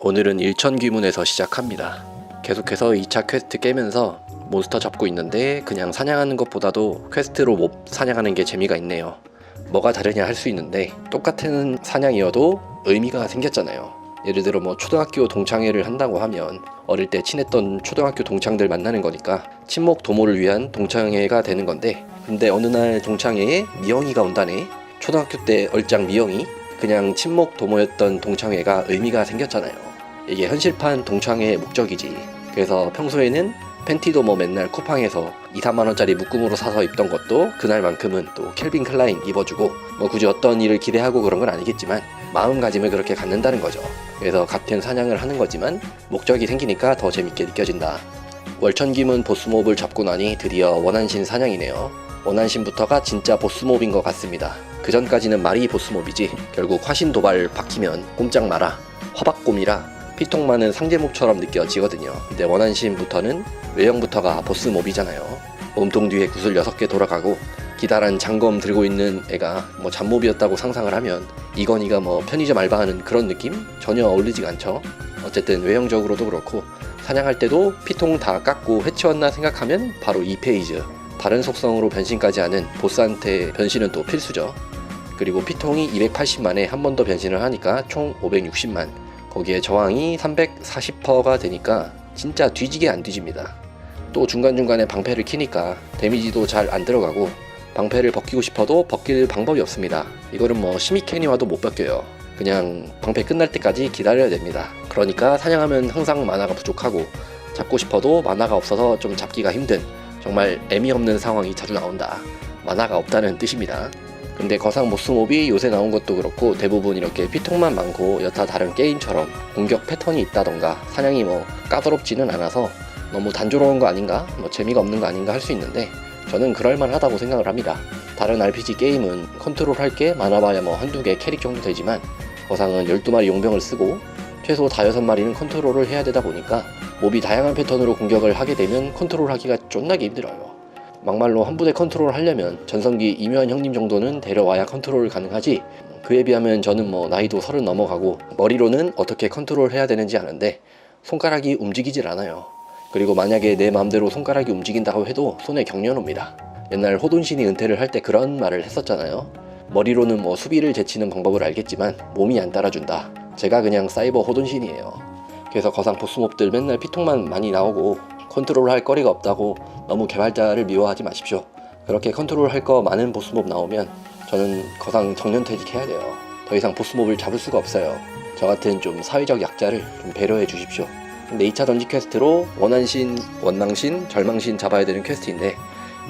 오늘은 일천귀문에서 시작합니다. 계속해서 2차 퀘스트 깨면서 몬스터 잡고 있는데 그냥 사냥하는 것보다도 퀘스트로 몹 사냥하는 게 재미가 있네요. 뭐가 다르냐 할 수 있는데 똑같은 사냥이어도 의미가 생겼잖아요. 예를 들어 뭐 초등학교 동창회를 한다고 하면 어릴 때 친했던 초등학교 동창들 만나는 거니까 친목 도모를 위한 동창회가 되는 건데 근데 어느 날 동창회에 미영이가 온다네. 초등학교 때 얼짱 미영이 그냥 친목 도모였던 동창회가 의미가 생겼잖아요. 이게 현실판 동창회의 목적이지. 그래서 평소에는 팬티도 뭐 맨날 쿠팡에서 2, 3만 원짜리 묶음으로 사서 입던 것도 그날만큼은 또 켈빈 클라인 입어주고 뭐 굳이 어떤 일을 기대하고 그런 건 아니겠지만 마음가짐을 그렇게 갖는다는 거죠. 그래서 같은 사냥을 하는 거지만 목적이 생기니까 더 재밌게 느껴진다. 월천김은 보스몹을 잡고 나니 드디어 원한신 사냥이네요. 원한신부터가 진짜 보스몹인 것 같습니다. 그 전까지는 말이 보스몹이지 결국 화신 도발 박히면 꼼짝 마라. 화박곰이라 피통 많은 상제몹처럼 느껴지거든요. 근데 원한신부터는 외형부터가 보스몹이잖아요. 몸통 뒤에 구슬 6개 돌아가고 기다란 장검 들고 있는 애가 뭐 잡몹이었다고 상상을 하면 이건희가 뭐 편의점 알바하는 그런 느낌 전혀 어울리지가 않죠. 어쨌든 외형적으로도 그렇고 사냥할 때도 피통 다 깎고 해치웠나 생각하면 바로 2페이지 다른 속성으로 변신까지 하는 보스한테 변신은 또 필수죠. 그리고 피통이 280만에 한 번 더 변신을 하니까 총 560만 거기에 저항이 340%가 되니까 진짜 뒤지게 안 뒤집니다. 또 중간중간에 방패를 키니까 데미지도 잘 안 들어가고 방패를 벗기고 싶어도 벗길 방법이 없습니다. 이거는 뭐 시미케니와도 못 벗겨요. 그냥 방패 끝날 때까지 기다려야 됩니다. 그러니까 사냥하면 항상 만화가 부족하고 잡고 싶어도 만화가 없어서 좀 잡기가 힘든 정말 애미 없는 상황이 자주 나온다. 만화가 없다는 뜻입니다. 근데 거상 모스몹이 요새 나온 것도 그렇고 대부분 이렇게 피통만 많고 여타 다른 게임처럼 공격 패턴이 있다던가 사냥이 뭐 까다롭지는 않아서 너무 단조로운 거 아닌가 뭐 재미가 없는 거 아닌가 할 수 있는데 저는 그럴만하다고 생각을 합니다. 다른 RPG 게임은 컨트롤 할 게 많아봐야 뭐 한두 개 캐릭 정도 되지만 거상은 12마리 용병을 쓰고 최소 다여섯 마리는 컨트롤을 해야 되다 보니까 몹이 다양한 패턴으로 공격을 하게 되면 컨트롤 하기가 쫀나게 힘들어요. 막말로 한 부대 컨트롤 하려면 전성기 이묘한 형님 정도는 데려와야 컨트롤 가능하지 그에 비하면 저는 뭐 나이도 서른 넘어가고 머리로는 어떻게 컨트롤 해야 되는지 아는데 손가락이 움직이질 않아요. 그리고 만약에 내 마음대로 손가락이 움직인다고 해도 손에 경련 옵니다. 옛날 호돈신이 은퇴를 할 때 그런 말을 했었잖아요. 머리로는 뭐 수비를 제치는 방법을 알겠지만 몸이 안 따라준다. 제가 그냥 사이버 호돈신이에요. 그래서 거상 보스몹들 맨날 피통만 많이 나오고 컨트롤 할 거리가 없다고 너무 개발자를 미워하지 마십시오. 그렇게 컨트롤 할 거 많은 보스몹 나오면 저는 거상 정년퇴직해야 돼요. 더 이상 보스몹을 잡을 수가 없어요. 저 같은 좀 사회적 약자를 좀 배려해 주십시오. 근데 2차 던지 퀘스트로 원한신, 원망신, 절망신 잡아야 되는 퀘스트인데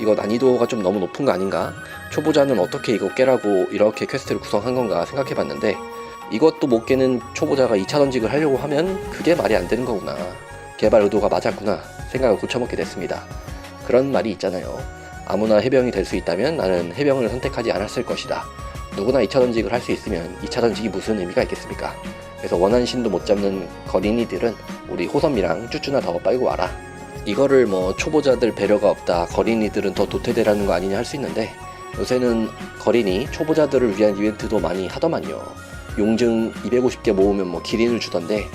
이거 난이도가 좀 너무 높은 거 아닌가? 초보자는 어떻게 이거 깨라고 이렇게 퀘스트를 구성한 건가 생각해 봤는데 이것도 못 깨는 초보자가 2차 던직을 하려고 하면 그게 말이 안 되는 거구나. 개발 의도가 맞았구나 생각을 고쳐먹게 됐습니다. 그런 말이 있잖아요. 아무나 해병이 될 수 있다면 나는 해병을 선택하지 않았을 것이다. 누구나 2차 던직을 할 수 있으면 2차 던직이 무슨 의미가 있겠습니까? 그래서 원한신도 못 잡는 거린이들은 우리 호선미랑 쭈쭈나 더 빨고 와라. 이거를 뭐 초보자들 배려가 없다. 거린이들은 더 도태되라는 거 아니냐 할 수 있는데 요새는 거린이 초보자들을 위한 이벤트도 많이 하더만요. 용증 250개 모으면 뭐 기린을 주던데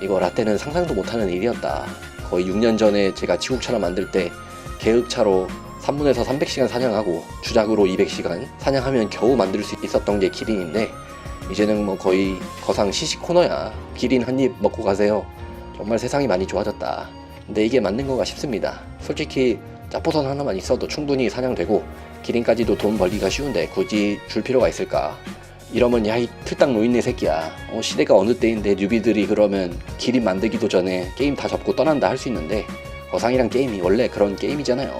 이거 라떼는 상상도 못하는 일이었다. 거의 6년 전에 제가 지국차를 만들 때 계획차로 3분에서 300시간 사냥하고 주작으로 200시간 사냥하면 겨우 만들 수 있었던 게 기린인데 이제는 뭐 거의 거상 시식 코너야. 기린 한 입 먹고 가세요. 정말 세상이 많이 좋아졌다. 근데 이게 맞는 건가 싶습니다. 솔직히 짜포선 하나만 있어도 충분히 사냥되고 기린까지도 돈 벌기가 쉬운데 굳이 줄 필요가 있을까? 이러면 야 이 틀딱 노인네 새끼야. 어, 시대가 어느 때인데 뉴비들이 그러면 기린 만들기도 전에 게임 다 접고 떠난다 할 수 있는데 거상이란 게임이 원래 그런 게임이잖아요.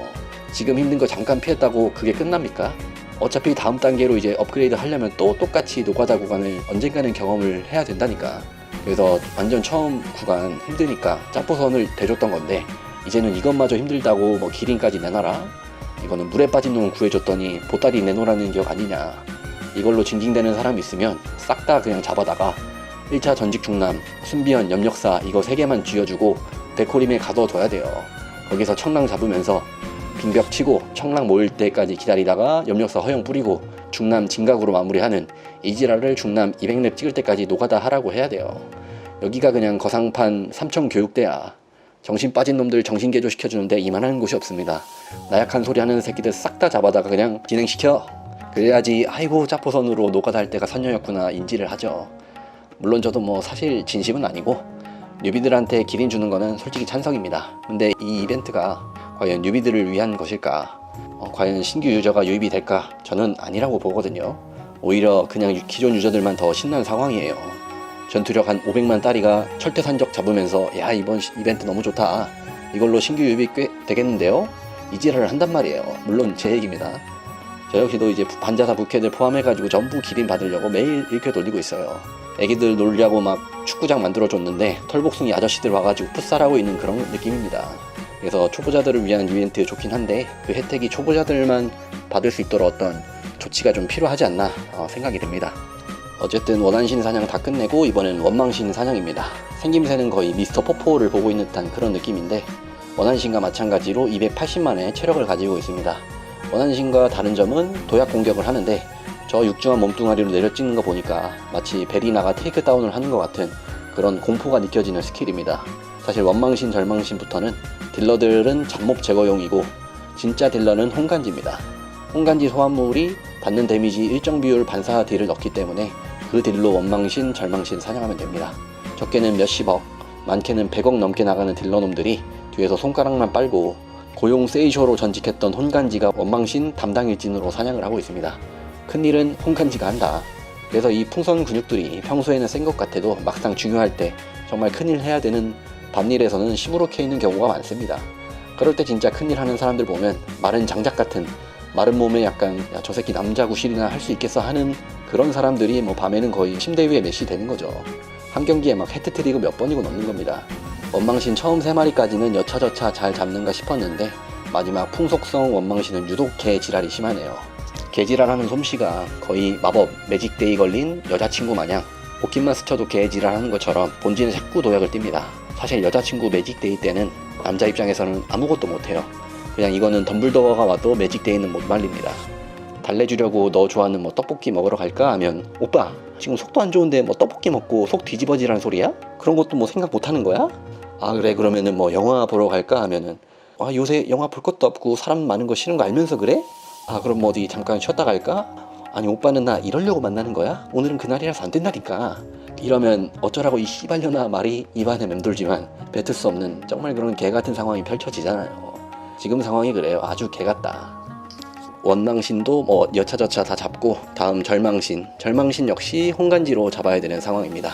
지금 힘든 거 잠깐 피했다고 그게 끝납니까? 어차피 다음 단계로 이제 업그레이드 하려면 또 똑같이 노가다 구간을 언젠가는 경험을 해야 된다니까. 그래서 완전 처음 구간 힘드니까 짬포선을 대줬던 건데 이제는 이것마저 힘들다고 뭐 기린까지 내놔라? 이거는 물에 빠진 놈 구해줬더니 보따리 내놓으라는 격 아니냐. 이걸로 징징대는 사람이 있으면 싹 다 그냥 잡아다가 1차 전직 중남, 순비연, 염력사 이거 3개만 쥐어주고 데코림에 가둬둬야 돼요. 거기서 청랑 잡으면서 빙벽 치고 청랑 모일 때까지 기다리다가 염력사 허용 뿌리고 중남 진각으로 마무리하는 이지라를 중남 200렙 찍을 때까지 노가다 하라고 해야 돼요. 여기가 그냥 거상판 삼청 교육대야. 정신 빠진 놈들 정신 개조 시켜주는데 이만한 곳이 없습니다. 나약한 소리 하는 새끼들 싹 다 잡아다가 그냥 진행시켜. 그래야지 아이고 짜포선으로 할 때가 선녀였구나 인지를 하죠. 물론 저도 뭐 사실 진심은 아니고 뉴비들한테 기린 주는 거는 솔직히 찬성입니다. 근데 이 이벤트가 과연 뉴비들을 위한 것일까? 어, 과연 신규 유저가 유입이 될까? 저는 아니라고 보거든요. 오히려 그냥 유- 기존 유저들만 더 신난 상황이에요. 전투력 한 500만 따리가 철퇴 산적 잡으면서 야 이번 시- 이벤트 너무 좋다. 이걸로 신규 유입이 꽤 되겠는데요? 이지랄을 한단 말이에요. 물론 제 얘기입니다. 저 역시도 이제 반자사 부캐들 포함해가지고 전부 기린 받으려고 매일 일켜 돌리고 있어요. 애기들 놀려고 막 축구장 만들어줬는데 털복숭이 아저씨들 와가지고 풋살하고 있는 그런 느낌입니다. 그래서 초보자들을 위한 이벤트 좋긴 한데 그 혜택이 초보자들만 받을 수 있도록 어떤 조치가 좀 필요하지 않나 어, 생각이 듭니다. 어쨌든 원한신 사냥 다 끝내고 이번엔 원망신 사냥입니다. 생김새는 거의 미스터 포포를 보고 있는 듯한 그런 느낌인데 원한신과 마찬가지로 280만의 체력을 가지고 있습니다. 원한신과 다른 점은 도약 공격을 하는데 저 육중한 몸뚱아리로 내려찍는 거 보니까 마치 베리나가 테이크다운을 하는 것 같은 그런 공포가 느껴지는 스킬입니다. 사실 원망신 절망신부터는 딜러들은 잡몹 제거용이고 진짜 딜러는 홍간지입니다. 홍간지 소환물이 받는 데미지 일정 비율 반사 딜을 넣기 때문에 그 딜로 원망신, 절망신 사냥하면 됩니다. 적게는 몇십억, 많게는 100억 넘게 나가는 딜러놈들이 뒤에서 손가락만 빨고 고용 세이쇼로 전직했던 혼간지가 원망신 담당 일진으로 사냥을 하고 있습니다. 큰일은 홍간지가 한다. 그래서 이 풍선 근육들이 평소에는 센 것 같아도 막상 중요할 때 정말 큰일 해야 되는 밤일에서는 시무룩해 있는 경우가 많습니다. 그럴 때 진짜 큰일 하는 사람들 보면 마른 장작 같은 마른 몸에 약간 야, 저 새끼 남자 구실이나 할 수 있겠어 하는 그런 사람들이 뭐 밤에는 거의 침대 위에 메시 되는 거죠. 한 경기에 막 해트트릭을 몇 번이고 넣는 겁니다. 원망신 처음 세 마리까지는 여차저차 잘 잡는가 싶었는데 마지막 풍속성 원망신은 유독 개 지랄이 심하네요. 개 지랄하는 솜씨가 거의 마법 매직데이 걸린 여자친구 마냥 옷깃만 스쳐도 개 지랄하는 것처럼 본진에 자꾸 도약을 띱니다. 사실 여자친구 매직데이 때는 남자 입장에서는 아무것도 못해요. 그냥 이거는 덤블도어가 와도 매직데이는 못 말립니다. 달래주려고 너 좋아하는 뭐 떡볶이 먹으러 갈까 하면 오빠 지금 속도 안 좋은데 뭐 떡볶이 먹고 속 뒤집어지라는 소리야? 그런 것도 뭐 생각 못 하는 거야? 아 그래 그러면은 뭐 영화 보러 갈까 하면은 아 요새 영화 볼 것도 없고 사람 많은 거 싫은 거 알면서 그래? 아 그럼 뭐 어디 잠깐 쉬었다 갈까? 아니 오빠는 나 이러려고 만나는 거야? 오늘은 그날이라서 안 된다니까 이러면 어쩌라고 이 씨발려나 말이 입안에 맴돌지만 뱉을 수 없는 정말 그런 개 같은 상황이 펼쳐지잖아요 지금 상황이 그래요 아주 개 같다 원망신도 뭐 여차저차 다 잡고 다음 절망신 절망신 역시 홍간지로 잡아야 되는 상황입니다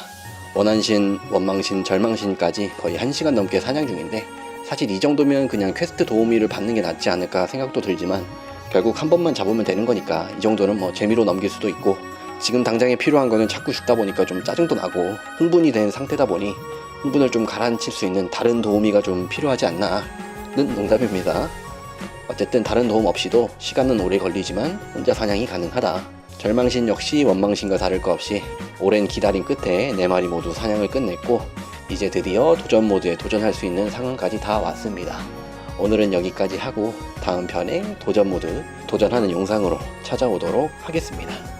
원한신 원망신 절망신까지 거의 1시간 넘게 사냥 중인데 사실 이 정도면 그냥 퀘스트 도우미를 받는 게 낫지 않을까 생각도 들지만 결국 한 번만 잡으면 되는 거니까 이 정도는 뭐 재미로 넘길 수도 있고 지금 당장에 필요한 거는 자꾸 죽다 보니까 좀 짜증도 나고 흥분이 된 상태다 보니 흥분을 좀 가라앉힐 수 있는 다른 도우미가 좀 필요하지 않나는 농담입니다. 어쨌든 다른 도움 없이도 시간은 오래 걸리지만 혼자 사냥이 가능하다. 절망신 역시 원망신과 다를 것 없이 오랜 기다림 끝에 네 마리 모두 사냥을 끝냈고 이제 드디어 도전 모드에 도전할 수 있는 상황까지 다 왔습니다. 오늘은 여기까지 하고 다음 편에 도전 모드 도전하는 영상으로 찾아오도록 하겠습니다.